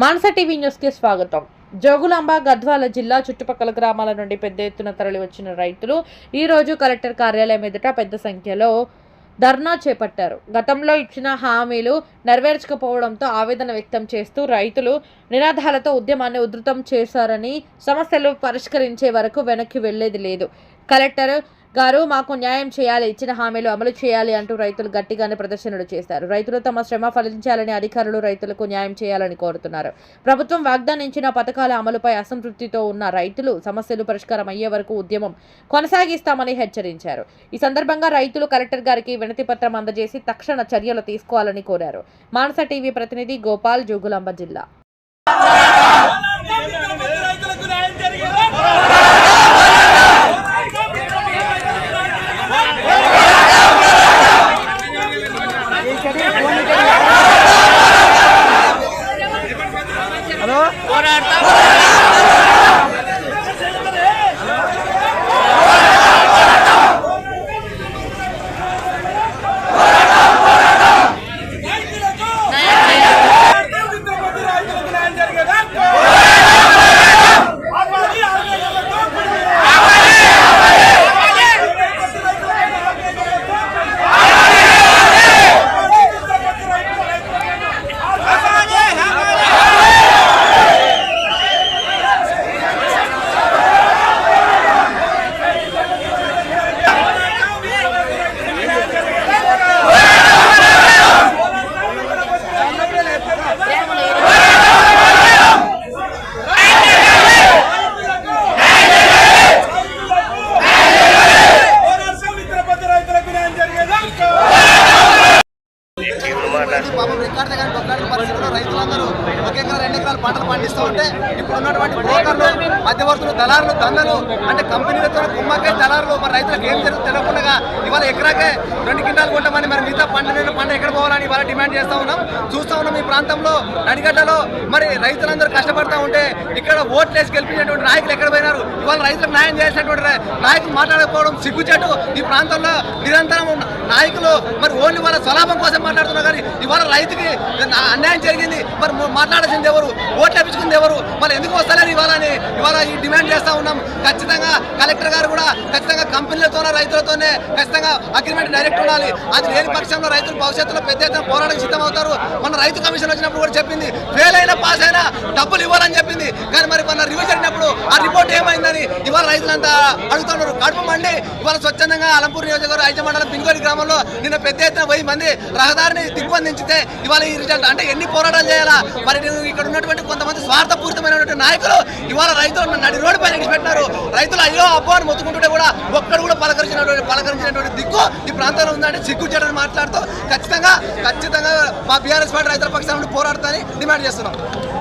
మానస TV న్యూస్కి స్వాగతం. జోగులాంబ గద్వాల జిల్లా చుట్టుపక్కల గ్రామాల నుండి పెద్ద ఎత్తున తరలి వచ్చిన రైతులు ఈరోజు కలెక్టర్ కార్యాలయం ఎదుట పెద్ద సంఖ్యలో ధర్నా చేపట్టారు. గతంలో ఇచ్చిన హామీలు నెరవేర్చకపోవడంతో ఆవేదన వ్యక్తం చేస్తూ రైతులు నినాదాలతో ఉద్యమాన్ని ఉధృతం చేశారని సమస్యలు పరిష్కరించే వరకు వెనక్కి వెళ్ళేది లేదు. కలెక్టర్ గారు మాకు న్యాయం చేయాలి ఇచ్చిన హామీలు అమలు చేయాలి అంటూ రైతులు గట్టిగానే ప్రదర్శనలు చేశారు. రైతులు తమ శ్రమ ఫలించాలని అధికారులు రైతులకు న్యాయం చేయాలని కోరుతున్నారు. ప్రభుత్వం వాగ్దానించిన పథకాల అమలుపై అసంతృప్తితో ఉన్న రైతులు సమస్యలు పరిష్కారం అయ్యే వరకు ఉద్యమం కొనసాగిస్తామని హెచ్చరించారు. ఈ సందర్భంగా రైతులు కలెక్టర్ గారికి వినతి పత్రం అందజేసి తక్షణ చర్యలు తీసుకోవాలని కోరారు. మానస టీవీ ప్రతినిధి గోపాల్ జోగులాంబ జిల్లా. రైతులకు పాపం కానీ డొక్కాడిన పరిస్థితుల్లో రైతులందరూ ఒక రెండు ఎకరాలు పంటలు పండిస్తూ ఉంటే ఇప్పుడు ఉన్నటువంటి బ్రోకర్లు మధ్యవర్తులు దళారులు దందలు అంటే కంపెనీలతో కుమ్మకే దళారులు మరి రైతులకు ఏం జరుగుతుంది తెలియకుండా ఇవాళ ఎకరాకే రెండు కింటాలు కొంటామని మరి మిగతా పంట నేను పంట ఎక్కడ పోవాలని ఇవాళ డిమాండ్ చేస్తూ ఉన్నాం. చూస్తూ ఉన్నాం ఈ ప్రాంతంలో నడిగడ్డలో మరి రైతులందరూ కష్టపడతా ఉంటే ఇక్కడ ఓట్లు వేసి గెలిపించినటువంటి నాయకులు ఎక్కడ పోయినారు? ఇవాళ రైతులకు న్యాయం చేసినటువంటి నాయకులు మాట్లాడకపోవడం సిగ్గుచేటు ఈ ప్రాంతంలో నిరంతరం నాయకులు మరి ఓన్లీ వాళ్ళ స్వలాభం కోసం మాట్లాడుతున్నారు కానీ ఇవాళ రైతుకి అన్యాయం జరిగింది. మరి మాట్లాడ మాట్లాడాల్సింది ఎవరు? ఓట్లు వేపించుకుంది ఎవరు? మళ్ళీ ఎందుకు వస్తలేరు ఇవాళ అని ఇవాళ ఈ డిమాండ్ చేస్తా ఉన్నాం. ఖచ్చితంగా కలెక్టర్ గారు కూడా ఖచ్చితంగా కంపెనీలతోనే రైతులతోనే ఖచ్చితంగా అగ్రిమెంట్ డైరెక్ట్ ఉండాలి. అది లేని పక్షంలో రైతులు భవిష్యత్తులో పెద్ద ఎత్తున పోరాటం సిద్ధమవుతారు. మన రైతు కమిషన్ వచ్చినప్పుడు కూడా చెప్పింది ఫెయిల్ అయినా పాస్ అయినా డబ్బులు ఇవ్వాలని చెప్పింది. కానీ మరి మన రివ్యూ జరిగినప్పుడు ఆ రిపోర్ట్ ఏమైందని ఇవాళ రైతులంతా అడుగుతున్నారు. కడుపు మండి ఇవాళ స్వచ్ఛందంగా అలంపూర్ నియోజకవర్గం ఐదు మండలం పింగోలి గ్రామంలో నిన్న పెద్ద ఎత్తున వెయ్యి మంది రహదారిని దిగ్బంధించితే ఇవాళ ఈ రిజల్ట్ అంటే ఎన్ని పోరాటాలు చేయాలా? మరి ఇక్కడ ఉన్నటువంటి కొంతమంది స్వార్థపూరితమైనటువంటి నాయకులు ఇవాళ రైతులు నడి రోడ్డు పైన పెట్టినారు రైతులు అయ్యో అబ్బో అని మొత్తుకుంటుంటే కూడా ఒక్కడు కూడా పలకరించినటువంటి పలకరించినటువంటి దిక్కు ఈ ప్రాంతంలో ఉందంటే సిగ్గు చేయడానికి మాట్లాడుతూ ఖచ్చితంగా ఖచ్చితంగా మా బీఆర్ఎస్ పార్టీ రైతుల పక్షాన్ని నుండి డిమాండ్ చేస్తున్నాం.